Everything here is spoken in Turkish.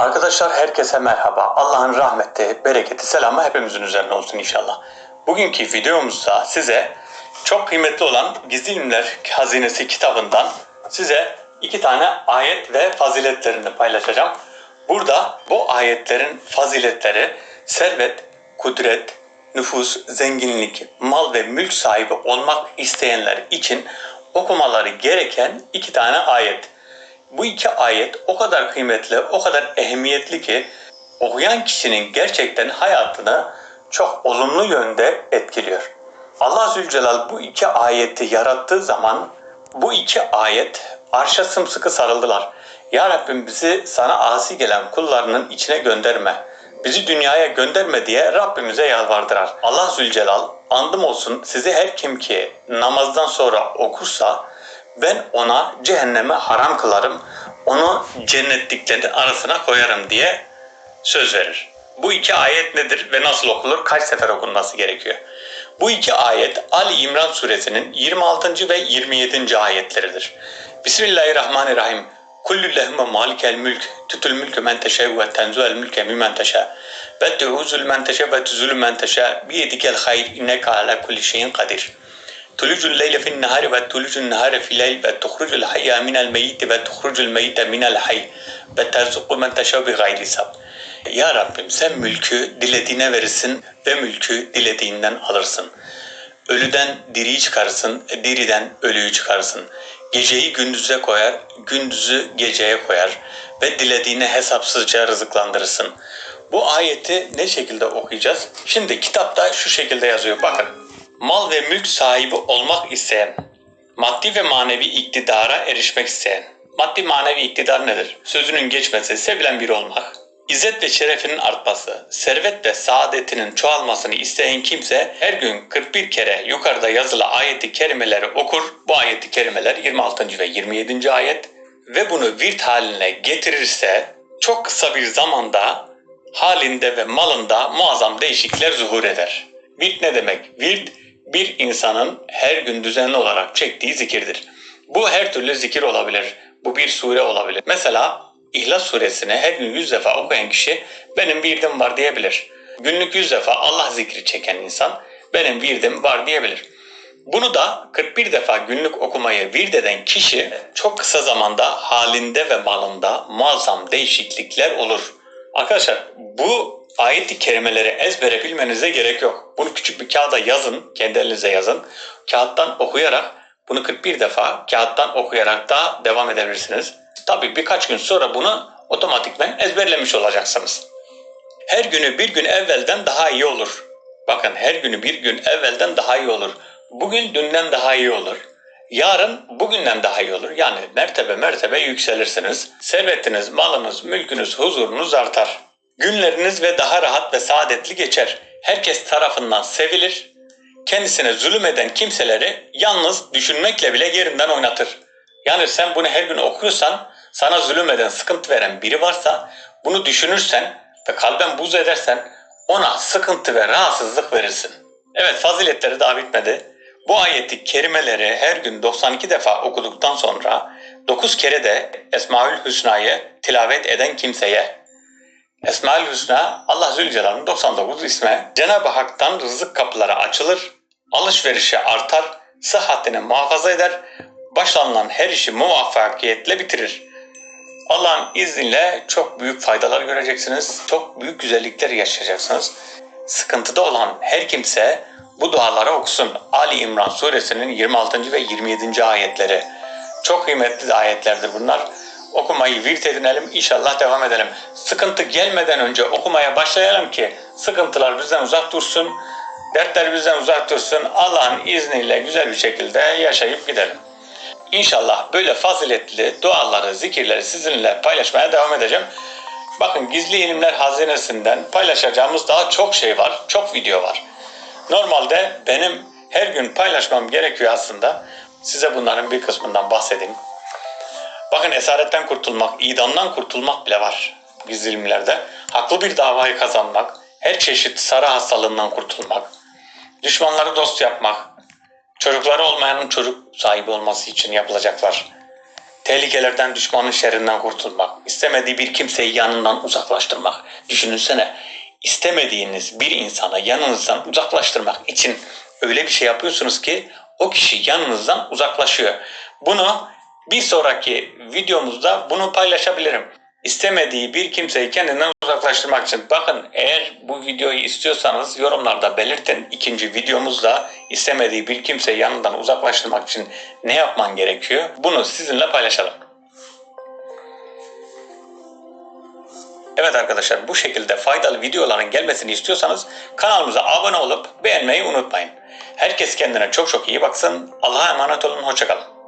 Arkadaşlar herkese merhaba. Allah'ın rahmeti, bereketi, selamı hepimizin üzerine olsun inşallah. Bugünkü videomuzda size çok kıymetli olan Gizli İlimler Hazinesi kitabından size iki tane ayet ve faziletlerini paylaşacağım. Burada bu ayetlerin faziletleri servet, kudret, nüfus, zenginlik, mal ve mülk sahibi olmak isteyenler için okumaları gereken iki tane ayet. Bu iki ayet o kadar kıymetli, o kadar ehemmiyetli ki okuyan kişinin gerçekten hayatını çok olumlu yönde etkiliyor. Allah Zülcelal bu iki ayeti yarattığı zaman bu iki ayet arşa sımsıkı sarıldılar. Ya Rabbim bizi sana asi gelen kullarının içine gönderme. Bizi dünyaya gönderme diye Rabbimize yalvardılar. Allah Zülcelal andım olsun sizi her kim ki namazdan sonra okursa ben ona cehenneme haram kılarım, onu cennetliklerin arasına koyarım diye söz verir. Bu iki ayet nedir ve nasıl okunur? Kaç sefer okunması gerekiyor? Bu iki ayet Ali İmran suresinin 26. ve 27. ayetleridir. Bismillahirrahmanirrahim. Kullu lehme malikel mülk, tutul mülkü men ve tenzuel mülke mimen teşe. Ve tu'uzul men ve tuzul men teşe. Biyedikel hayr inneke ala kulli şeyin kadir. تولج الليل في النهار وتولج النهار في الليل وتخرج الحي من الميت وتخرج الميت من الحي وترزق من تشاء بغير حساب. Ya Rabbim sen mülkü dilediğine verirsin ve mülkü dilediğinden alırsın. Ölüden diriyi çıkarırsın, diriden ölüyü çıkarırsın. Geceyi gündüze koyar, gündüzü geceye koyar ve dilediğine hesapsızca rızıklandırırsın. Bu ayeti ne şekilde okuyacağız? Şimdi kitapta şu şekilde yazıyor. Bakın mal ve mülk sahibi olmak isteyen, maddi ve manevi iktidara erişmek isteyen, maddi manevi iktidar nedir? Sözünün geçmesi, sevilen biri olmak, İzzet ve şerefinin artması, servet ve saadetinin çoğalmasını isteyen kimse her gün 41 kere yukarıda yazılı ayeti kerimeleri okur. Bu ayeti kerimeler 26. ve 27. ayet ve bunu virt haline getirirse çok kısa bir zamanda halinde ve malında muazzam değişiklikler zuhur eder. Virt ne demek? Virt bir insanın her gün düzenli olarak çektiği zikirdir. Bu her türlü zikir olabilir. Bu bir sure olabilir. Mesela İhlas suresini her gün 100 defa okuyan kişi benim virdim var diyebilir. Günlük 100 defa Allah zikri çeken insan benim virdim var diyebilir. Bunu da 41 defa günlük okumayı virt eden kişi çok kısa zamanda halinde ve malında muazzam değişiklikler olur. Arkadaşlar bu ayet-i kerimeleri ezbere bilmenize gerek yok. Bunu küçük bir kağıda yazın, kendi elinize yazın. Kağıttan okuyarak bunu 41 defa kağıttan okuyarak da devam edebilirsiniz. Tabii birkaç gün sonra bunu otomatikmen ezberlemiş olacaksınız. Her günü bir gün evvelden daha iyi olur. Bakın her günü bir gün evvelden daha iyi olur. Bugün dünden daha iyi olur. Yarın bugünden daha iyi olur. Yani mertebe mertebe yükselirsiniz. Servetiniz, malınız, mülkünüz, huzurunuz artar. Günleriniz ve daha rahat ve saadetli geçer. Herkes tarafından sevilir. Kendisine zulüm eden kimseleri yalnız düşünmekle bile yerinden oynatır. Yani sen bunu her gün okuyorsan sana zulüm eden, sıkıntı veren biri varsa bunu düşünürsen ve kalben buz edersen ona sıkıntı ve rahatsızlık verirsin. Evet faziletleri daha bitmedi. Bu ayeti kerimeleri her gün 92 defa okuduktan sonra 9 kere de Esmaül Hüsna'yı tilavet eden kimseye Esmaül Hüsna Allah Zülcelal'ın 99 isme Cenab-ı Hak'tan rızık kapıları açılır, alışverişi artar, sıhhatini muhafaza eder, başlanılan her işi muvaffakiyetle bitirir. Allah'ın izniyle çok büyük faydalar göreceksiniz, çok büyük güzellikler yaşayacaksınız. Sıkıntıda olan her kimse bu duaları okusun. Ali İmran suresinin 26. ve 27. ayetleri. Çok kıymetli ayetlerdir bunlar. Okumayı virt edinelim, inşallah devam edelim. Sıkıntı gelmeden önce okumaya başlayalım ki sıkıntılar bizden uzak dursun, dertler bizden uzak dursun. Allah'ın izniyle güzel bir şekilde yaşayıp gidelim. İnşallah böyle faziletli duaları, zikirleri sizinle paylaşmaya devam edeceğim. Bakın gizli ilimler hazinesinden paylaşacağımız daha çok şey var, çok video var. Normalde benim her gün paylaşmam gerekiyor aslında. Size bunların bir kısmından bahsedeyim. Bakın esaretten kurtulmak, idamdan kurtulmak bile var gizli ilimlerde. Haklı bir davayı kazanmak, her çeşit sarı hastalığından kurtulmak, düşmanları dost yapmak, çocukları olmayanın çocuk sahibi olması için yapılacaklar. Tehlikelerden, düşmanın şerrinden kurtulmak, istemediği bir kimseyi yanından uzaklaştırmak. Düşünsene, istemediğiniz bir insana yanınızdan uzaklaştırmak için öyle bir şey yapıyorsunuz ki o kişi yanınızdan uzaklaşıyor. Bunu bir sonraki videomuzda bunu paylaşabilirim. İstemediği bir kimseyi kendinden uzaklaştırmak için. Bakın eğer bu videoyu istiyorsanız yorumlarda belirtin. İkinci videomuzda istemediği bir kimseyi yanından uzaklaştırmak için ne yapman gerekiyor? Bunu sizinle paylaşalım. Evet arkadaşlar bu şekilde faydalı videoların gelmesini istiyorsanız kanalımıza abone olup beğenmeyi unutmayın. Herkes kendine çok çok iyi baksın. Allah'a emanet olun. Hoşçakalın.